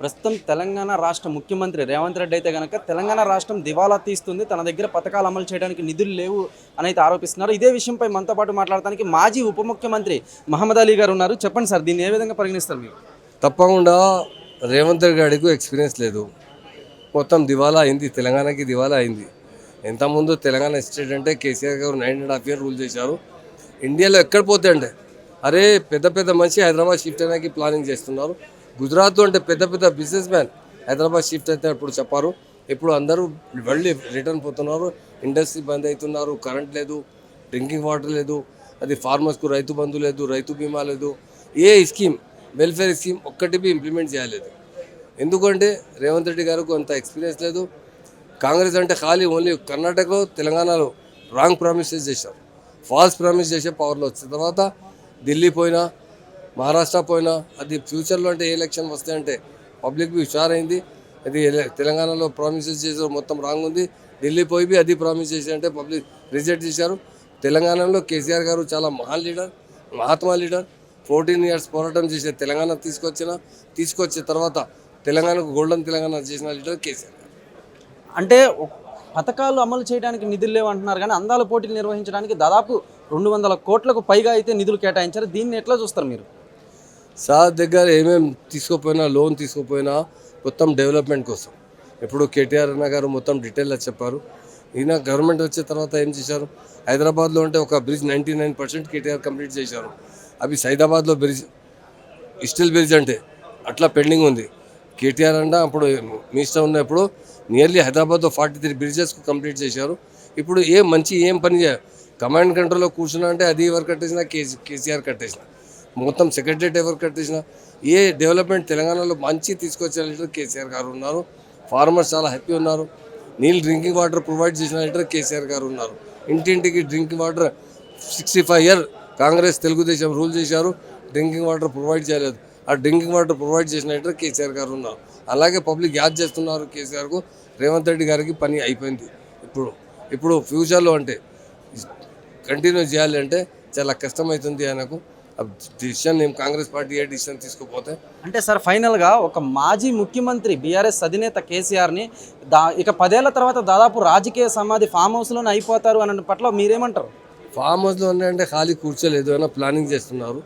ప్రస్తుతం తెలంగాణ రాష్ట్ర ముఖ్యమంత్రి రేవంత్ రెడ్డి అయితే కనుక తెలంగాణ రాష్ట్రం దివాలా తీస్తుంది. తన దగ్గర పథకాలు అమలు చేయడానికి నిధులు లేవు అని అయితే ఆరోపిస్తున్నారు. ఇదే విషయంపై మనతో పాటు మాట్లాడడానికి మాజీ ఉప ముఖ్యమంత్రి మహమ్మద్ అలీ గారు ఉన్నారు. చెప్పండి సార్ దీన్ని ఏ విధంగా పరిగణిస్తారు మీరు? తప్పకుండా రేవంత్ రెడ్డి గారికి ఎక్స్పీరియన్స్ లేదు. మొత్తం దివాలా అయింది తెలంగాణకి దివాలా అయింది. ఎంతముందు తెలంగాణ స్టేట్ అంటే కేసీఆర్ గారు nine and half year rule చేశారు. ఇండియాలో ఎక్కడ పోతే అంటే అరే పెద్ద పెద్ద మనిషి హైదరాబాద్ షిఫ్ట్ అయ్యడానికి ప్లానింగ్ చేస్తున్నారు. గుజరాత్ అంటే పెద్ద పెద్ద బిజినెస్ మ్యాన్ హైదరాబాద్ షిఫ్ట్ అయితే ఇప్పుడు చెప్పారు. ఇప్పుడు అందరూ వెళ్ళి రిటర్న్ పోతున్నారు. ఇండస్ట్రీ బంద్ అవుతున్నారు. కరెంట్ లేదు. డ్రింకింగ్ వాటర్ లేదు. అది ఫార్మర్స్కు రైతు బంధు లేదు. రైతు బీమా లేదు. ఏ స్కీమ్ వెల్ఫేర్ స్కీమ్ ఒక్కటి బి ఇంప్లిమెంట్ చేయలేదు. ఎందుకంటే రేవంత్ రెడ్డి గారికి అంత ఎక్స్పీరియన్స్ లేదు. కాంగ్రెస్ అంటే ఖాళీ ఓన్లీ కర్ణాటకలో తెలంగాణలో రాంగ్ ప్రామిసెస్ చేశారు. ఫాల్స్ ప్రామిస్ చేసే పవర్లో వచ్చిన తర్వాత ఢిల్లీ పోయినా మహారాష్ట్ర పోయినా అది ఫ్యూచర్లో అంటే ఏ ఎలక్షన్ వస్తాయంటే పబ్లిక్ బి హుషారైంది. అది తెలంగాణలో ప్రామిసెస్ చేసారు మొత్తం రాంగ్ ఉంది. ఢిల్లీ పోయి అది ప్రామిస్ చేసి అంటే పబ్లిక్ రిజెక్ట్ చేశారు. తెలంగాణలో కేసీఆర్ గారు చాలా మహాన్ లీడర్ మహాత్మా లీడర్ ఫోర్టీన్ ఇయర్స్ పోరాటం చేసే తెలంగాణ తీసుకొచ్చిన తీసుకొచ్చిన తర్వాత తెలంగాణకు గోల్డెన్ తెలంగాణ చేసిన లీడర్ కేసీఆర్ అంటే పథకాలు అమలు చేయడానికి నిధులు లేవంటున్నారు కానీ అందాల పోటీలు నిర్వహించడానికి దాదాపు రెండు వందల కోట్లకు పైగా అయితే నిధులు కేటాయించారు. దీన్ని ఎట్లా చూస్తారు మీరు? సార్ దగ్గర ఏమేమి తీసుకోపోయినా లోన్ తీసుకోపోయినా మొత్తం డెవలప్మెంట్ కోసం. ఇప్పుడు కేటీఆర్ అన్న గారు మొత్తం డీటెయిల్గా చెప్పారు. ఈయన గవర్నమెంట్ వచ్చిన తర్వాత ఏం చేశారు? హైదరాబాద్లో ఉంటే ఒక bridge ninety nine percent KTR complete చేశారు. అవి సైదాబాద్లో బ్రిడ్జ్ స్టిల్ బ్రిడ్జ్ అంటే అట్లా పెండింగ్ ఉంది. కేటీఆర్ అంట అప్పుడు మినిస్టర్ ఉన్నప్పుడు నియర్లీ హైదరాబాద్లో ఫార్టీ త్రీ బ్రిడ్జెస్కు కంప్లీట్ చేశారు. ఇప్పుడు ఏం మంచి ఏం పని చేయ కమాండ్ కంట్రోల్లో కూర్చున్నా అంటే అది ఎవరు కట్టేసిన కేసీ కేసీఆర్ కట్టేసిన. మొత్తం సెక్రటరేట్ ఎవరు కట్టించిన ఏ డెవలప్మెంట్ తెలంగాణలో మంచి తీసుకొచ్చిన లీడర్ కేసీఆర్ గారు ఉన్నారు. ఫార్మర్స్ చాలా హ్యాపీ ఉన్నారు. నీళ్ళు డ్రింకింగ్ వాటర్ ప్రొవైడ్ చేసిన లీడర్ కేసీఆర్ గారు ఉన్నారు. ఇంటింటికి drinking water sixty five year Congress Telugu Desam rule చేశారు. డ్రింకింగ్ వాటర్ ప్రొవైడ్ చేయలేదు. ఆ డ్రింకింగ్ వాటర్ ప్రొవైడ్ చేసిన లీడర్ కేసీఆర్ గారు ఉన్నారు. అలాగే పబ్లిక్ యాద్ చేస్తున్నారు కేసీఆర్కు రేవంత్ రెడ్డి గారికి పని అయిపోయింది. ఇప్పుడు ఇప్పుడు ఫ్యూచర్లో అంటే కంటిన్యూ చేయాలి అంటే చాలా కష్టమవుతుంది ఆయనకు. డిసిషన్ మేము కాంగ్రెస్ పార్టీ ఏ డిసిషన్ తీసుకోపోతే? అంటే సార్ ఫైనల్గా ఒక మాజీ ముఖ్యమంత్రి బీఆర్ఎస్ అధినేత కేసీఆర్ని దా ఇక పదేళ్ళ తర్వాత దాదాపు రాజకీయ సమాధి ఫామ్ హౌస్లోనే అయిపోతారు అన్న పట్ల మీరేమంటారు? ఫామ్ హౌస్లో ఉన్నాయంటే ఖాళీ కూర్చోలేదు ఏమైనా ప్లానింగ్ చేస్తున్నారు.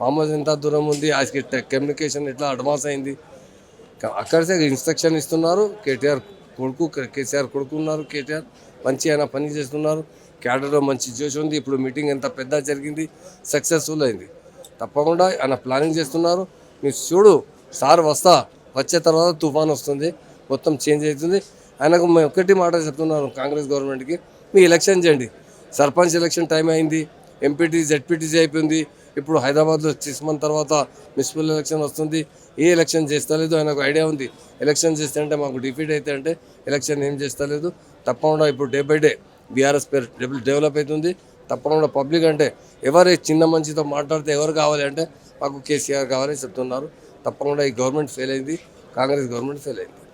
ఫామ్ హౌస్ ఎంత దూరం ఉంది? ఆ కమ్యూనికేషన్ ఎట్లా అడ్వాన్స్ అయింది? అక్కడిసే ఇన్స్ట్రక్షన్ ఇస్తున్నారు. కేటీఆర్ కొడుకు కేసీఆర్ కొడుకు ఉన్నారు కేటీఆర్. మంచి ఆయన పని చేస్తున్నారు. క్యాడర్లో మంచి జోష్ ఉంది. ఇప్పుడు మీటింగ్ ఎంత పెద్ద జరిగింది సక్సెస్ఫుల్ అయింది. తప్పకుండా ఆయన ప్లానింగ్ చేస్తున్నారు. మీరు చూడు సార్ వస్తా వచ్చే తర్వాత తుఫాన్ వస్తుంది మొత్తం చేంజ్ అవుతుంది. ఆయనకు మేము ఒకటి మాట చెప్తున్నాను కాంగ్రెస్ గవర్నమెంట్కి మీ ఎలక్షన్ చేయండి. సర్పంచ్ ఎలక్షన్ టైం అయింది ఎంపీటీ జెడ్పీటీసీ అయిపోయింది. ఇప్పుడు హైదరాబాద్లో సిక్స్ మంత్ తర్వాత మున్సిపల్ ఎలక్షన్ వస్తుంది. ఏ ఎలక్షన్ చేస్తలేదు ఆయనకు ఐడియా ఉంది. ఎలక్షన్ చేస్తే అంటే మాకు డిఫీట్ అయితే అంటే ఎలక్షన్ ఏం చేస్తలేదు. తప్పకుండా ఇప్పుడు డే బై డే బీఆర్ఎస్ పేరు డెవల- డెవలప్ అవుతుంది. తప్పకుండా పబ్లిక్ అంటే ఎవరు చిన్న మంచితో మాట్లాడితే ఎవరు కావాలి అంటే మాకు కేసీఆర్ కావాలని చెప్తున్నారు. తప్పకుండా ఈ గవర్నమెంట్ ఫెయిల్ అయింది. కాంగ్రెస్ గవర్నమెంట్ ఫెయిల్ అయింది.